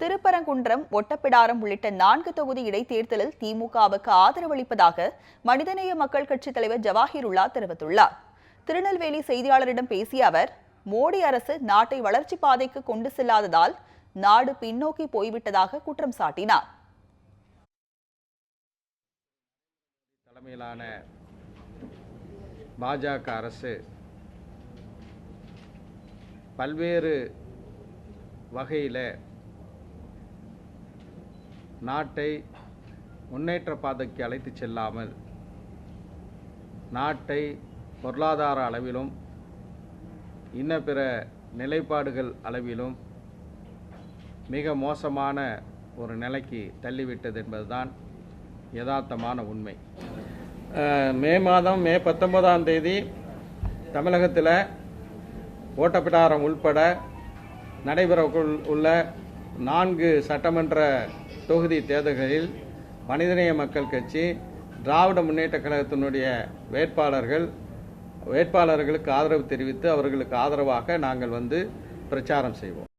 திருப்பரங்குன்றம் ஒட்டப்பிடாரம் உள்ளிட்ட நான்கு தொகுதி இடைத்தேர்தலில் திமுகவுக்கு ஆதரவளிப்பதாக மனிதநேய மக்கள் கட்சித் தலைவர் ஜவாஹிருல்லா தெரிவித்துள்ளார். திருநெல்வேலி செய்தியாளரிடம் பேசிய அவர் மோடி அரசு நாட்டை வளர்ச்சி பாதைக்கு கொண்டு செல்லாததால் நாடு பின்னோக்கி போய்விட்டதாக குற்றம் சாட்டினார். தலைமையிலான பாஜக அரசு பல்வேறு வகையில் நாட்டை முன்னேற்ற பாதைக்கு அழைத்து செல்லாமல் நாட்டை பொருளாதார அளவிலும் இன்ன பிற நிலைப்பாடுகள் அளவிலும் மிக மோசமான ஒரு நிலைக்கு தள்ளிவிட்டது என்பதுதான் யதார்த்தமான உண்மை. மே மாதம் மே பத்தொன்பதாம் தேதி தமிழகத்தில் ஓட்டப்பிடாரம் உள்பட நடைபெற உள்ள நான்கு சட்டமன்ற தொகுதி தேர்தல்களில் மனிதநேய மக்கள் கட்சி திராவிட முன்னேற்ற கழகத்தினுடைய வேட்பாளர்கள் வேட்பாளர்களுக்கு ஆதரவு தெரிவித்து அவர்களுக்கு ஆதரவாக நாங்கள் வந்து பிரச்சாரம் செய்வோம்.